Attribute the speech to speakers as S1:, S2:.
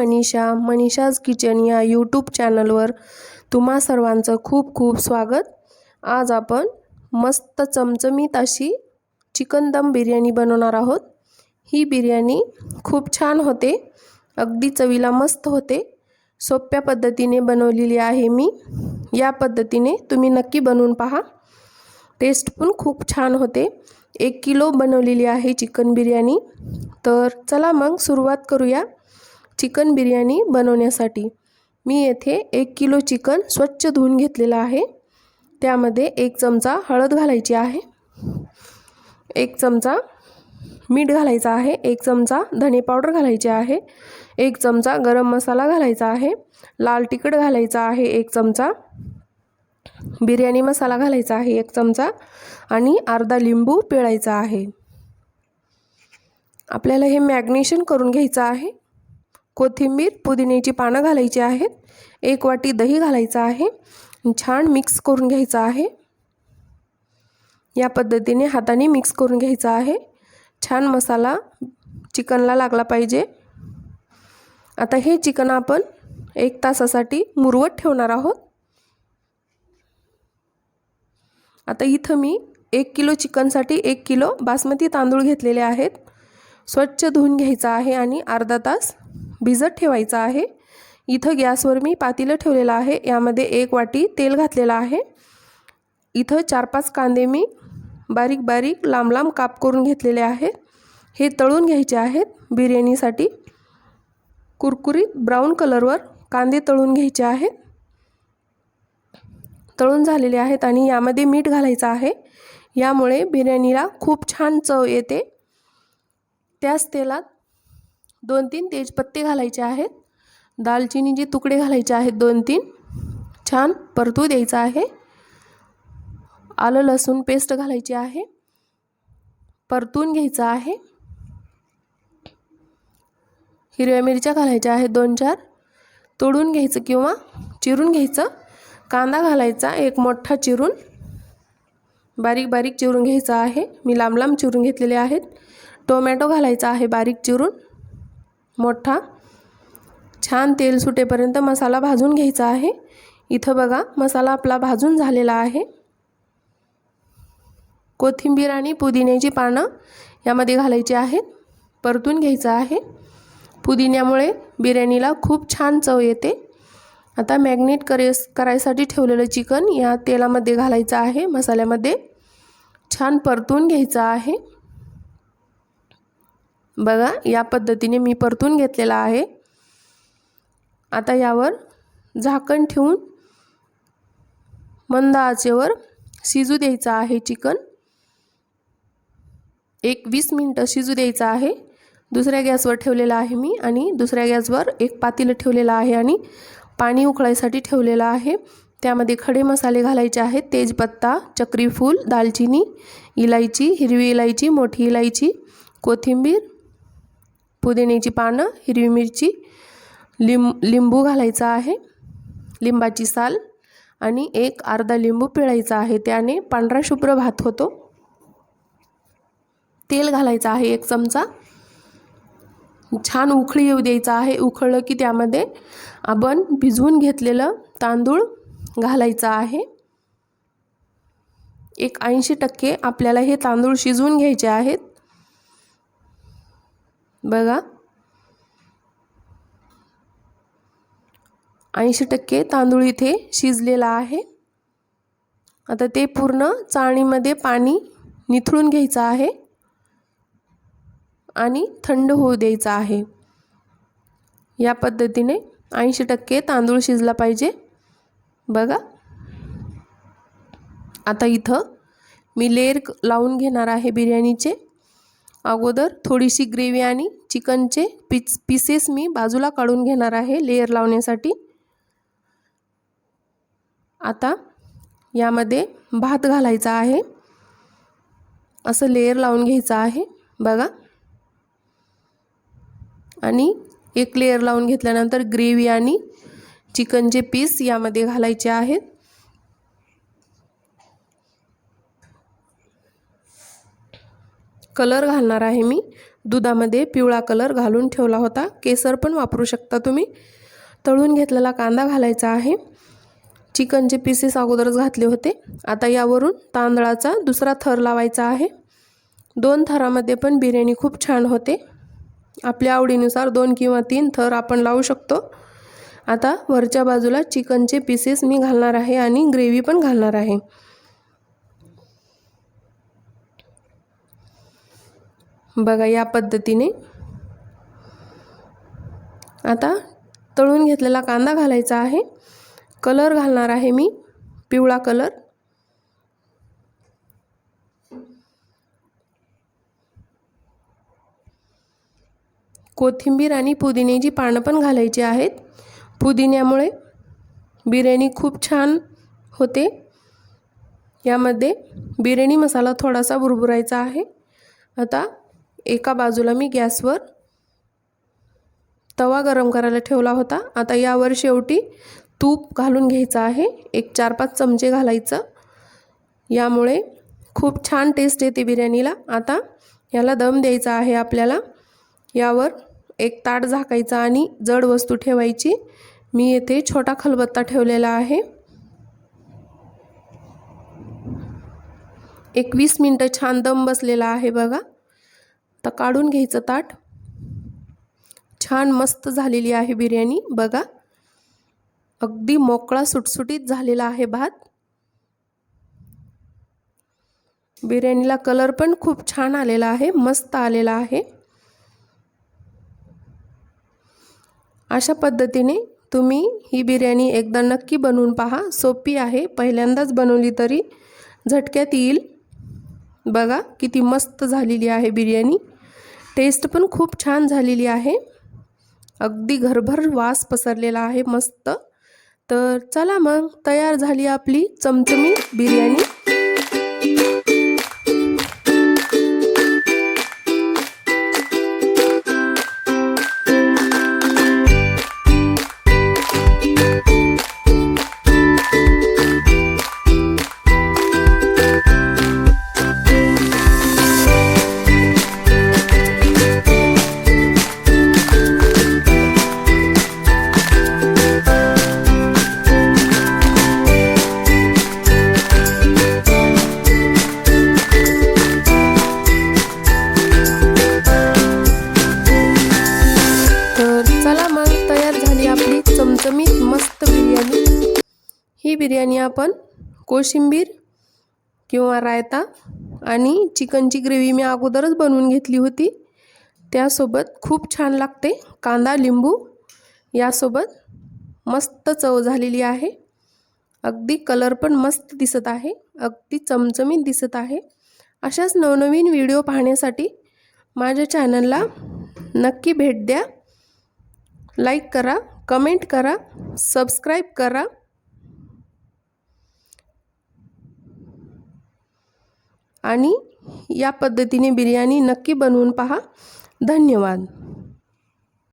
S1: Manisha Manisha's kitchen या YouTube चॅनलवर तुम्हा सर्वांचं खूप खूप स्वागत. आज आपण मस्त चमचमीत अशी चिकन दम बिर्याणी बनवणार आहोत. ही बिर्याणी खूप छान होते. अगदी चवीला मस्त होते. सोप्या पद्धतीने बनवलेली आहे मी. या पद्धतीने तुम्ही नक्की बनवून पहा. टेस्ट पण खूप छान होते. एक किलो बनवलेली आहे चिकन बिर्याणी. तर चला मग सुरुवात करूया. चिकन बिर्याणी बनवण्यासाठी. मी येथे एक किलो चिकन स्वच्छ धुवून घेतलेलं आहे. त्यामध्ये एक चमचा हळद घालायची आहे. एक चमचा मीठ घालायचा आहे. एक चमचा धने पावडर घालायची आहे. एक चमचा गरम मसाला घालायचा आहे. लाल तिखट घालायचा आहे. एक चमचा बिर्याणी मसाला घालायचा आहे. एक चमचा आणि अर्धा लिंबू पिळायचा आहे. आपल्याला हे मॅग्नेशन करून घ्यायचं आहे. कोथिंबीर पुदिन्याची पानं घालायची आहेत. एक वाटी दही घालायचं आहे. छान मिक्स करून घ्यायचं आहे. या पद्धतीने हाताने मिक्स करून घ्यायचं आहे. छान मसाला चिकनला लागला पाहिजे. आता हे चिकन आपण एक तासासाठी मुरवत ठेवणार आहोत. आता इथं मी एक किलो चिकनसाठी एक किलो बासमती तांदूळ घेतलेले आहेत. स्वच्छ धुवून घ्यायचा आहे आणि अर्धा तास भिजत ठेवायचा आहे. इथं गॅसवर मी पातीलं ठेवलेलं आहे. यामध्ये एक वाटी तेल घातलेलं आहे. इथं चार पाच कांदे मी बारीक बारीक लांब लांब काप करून घेतलेले आहेत. हे तळून घ्यायचे आहेत. बिर्याणीसाठी कुरकुरीत ब्राऊन कलरवर कांदे तळून घ्यायचे आहेत. तळून झालेले आहेत आणि यामध्ये मीठ घालायचं आहे. यामुळे बिर्याणीला खूप छान चव येते. त्याच तेलात दोन तीन तेजपत्ते घालायचे आहेत. दालचिनीचे तुकडे घालायचे आहेत दोन तीन. छान परतू द्यायचं आहे. आलं लसूण पेस्ट घालायची आहे. परतून घ्यायचं आहे. हिरव्या मिरच्या घालायच्या आहेत दोन चार. तोडून घ्यायचं किंवा चिरून घ्यायचं. कांदा घालायचा एक मोठा चिरून. बारीक बारीक चिरून घ्यायचा आहे. मी लांब लांब चिरून घेतलेले आहेत. टोमॅटो घालायचा आहे बारीक चिरून. मोठा. छान तेल सुटेपर्यंत मसाला भाजून घ्यायचा आहे. इथं बघा मसाला आपला भाजून झालेला आहे. कोथिंबीर आणि पुदिन्याची पानं यामध्ये घालायची आहेत. परतून घ्यायचं आहे. पुदिन्यामुळे बिर्याणीला खूप छान चव येते. आता मॅग्नेट करे करायसाठी ठेवलेलं चिकन या तेलामध्ये घालायचं आहे मसाल्यामध्ये. छान परतून घ्यायचं आहे. बघा या पद्धतीने मी परतून घेतलेला आहे. आता यावर झाकण ठेवून मंद आचेवर शिजू द्यायचं आहे चिकन. एक वीस मिनटं शिजू द्यायचं आहे. दुसऱ्या गॅसवर ठेवलेलं आहे मी आणि दुसऱ्या गॅसवर एक पातेलं ठेवलेलं आहे आणि पाणी उकळायसाठी ठेवलेलं आहे. त्यामध्ये खडे मसाले घालायचे आहेत. तेजपत्ता चक्रीफूल दालचिनी इलायची हिरवी इलायची मोठी इलायची कोथिंबीर पुदिन्याची पानं हिरवी मिरची लिंब लिंबू घालायचा आहे लिंबाची साल आणि एक अर्धा लिंबू पिळायचा आहे. त्याने पांढरा शुभ्र भात होतो. तेल घालायचं आहे एक चमचा. छान उखळी येऊ द्यायचा आहे. उखळलं की त्यामध्ये आपण भिजवून घेतलेलं तांदूळ घालायचं आहे. एक ऐंशी टक्के आपल्याला हे तांदूळ शिजवून घ्यायचे आहेत. बघा. ऐंशी टक्के तांदूळ इथे शिजलेला आहे. आता ते पूर्ण चाळणीमध्ये पाणी निथळून घ्यायचं आहे आणि थंड होऊ द्यायचं आहे. या पद्धतीने ऐंशी टक्के तांदूळ शिजला पाहिजे. बघा. आता इथं मी लेअर लावून घेणार आहे बिर्याणीचे. अगोदर थोडीशी ग्रेव्ही आणि चिकनचे पीस पीसेस मी बाजूला काढून घेणार आहे लेअर लावण्यासाठी. आता यामध्ये भात घालायचा आहे. असं लेअर लावून घ्यायचं आहे बघा. आणि एक लेअर लावून घेतल्यानंतर ग्रेव्ही आणि चिकनचे पीस यामध्ये घालायचे आहेत. कलर घालणार आहे मी. दुधामध्ये पिवळा कलर घालून ठेवला होता. केसर पण वापरू शकता तुम्ही. तळून घेतलेला कांदा घालायचा आहे. चिकनचे पीसेस अगोदरच घातले होते. आता यावरून तांदळाचा दुसरा थर लावायचा आहे. दोन थरामध्ये पण बिर्याणी खूप छान होते. आपल्या आवडीनुसार दोन किंवा तीन थर आपण लावू शकतो. आता वरच्या बाजूला चिकनचे पीसेस मी घालणार आहे आणि ग्रेव्ही पण घालणार आहे. बघा या पद्धतीने. आता तळून घेतलेला कांदा घालायचा आहे. कलर घालणार आहे मी पिवळा कलर. कोथिंबीर आणि पुदिन्याची पानं पण घालायची आहेत. पुदिन्यामुळे बिर्याणी खूप छान होते. यामध्ये बिर्याणी मसाला थोडासा भुरभुरायचा आहे. आता एका बाजूला मी गॅसवर तवा गरम करायला ठेवला होता. आता यावर शेवटी तूप घालून घ्यायचं आहे. एक चार पाच चमचे घालायचं. यामुळे खूप छान टेस्ट येते बिर्याणीला. आता याला दम द्यायचा आहे आपल्याला. यावर एक ताट झाकायचा आणि जड वस्तू ठेवायची. मी येथे छोटा खलबत्ता ठेवलेला आहे. एकवीस मिनटं छान दम बसलेला आहे बघा. तर काढून घ्यायचं ताट. छान मस्त झालेली आहे बिर्याणी. बघा. अगदी मोकळा सुटसुटीत झालेला आहे भात. बिर्याणीला कलर पण खूप छान आलेला आहे. मस्त आलेला आहे. अशा पद्धतीने तुम्ही ही बिर्याणी एकदा नक्की बनवून पहा. सोपी आहे. पहिल्यांदाच बनवली तरी झटक्यात येईल. बघा किती मस्त झालेली आहे बिर्याणी. टेस्ट पण खूप छान झालेली आहे. अगदी घरभर वास पसरलेला आहे मस्त. तर चला मग तयार झाली आपली चमचमी बिर्याणी. बिर्याणी आपण कोशिंबीर किंवा रायता आणि चिकनची ग्रेव्ही मी अगोदरच बनवून घेतली होती. त्यासोबत खूप छान लागते. कांदा लिंबू यासोबत मस्त चव झालेली आहे. अगदी कलर पण मस्त दिसत आहे. अगदी चमचमीत दिसत आहे. अशाच नवनवीन व्हिडिओ पाहण्यासाठी माझ्या चॅनलला नक्की भेट द्या. लाईक करा कमेंट करा सबस्क्राईब करा. आणि या पद्धतीने बिर्याणी नक्की बनवून पहा. धन्यवाद.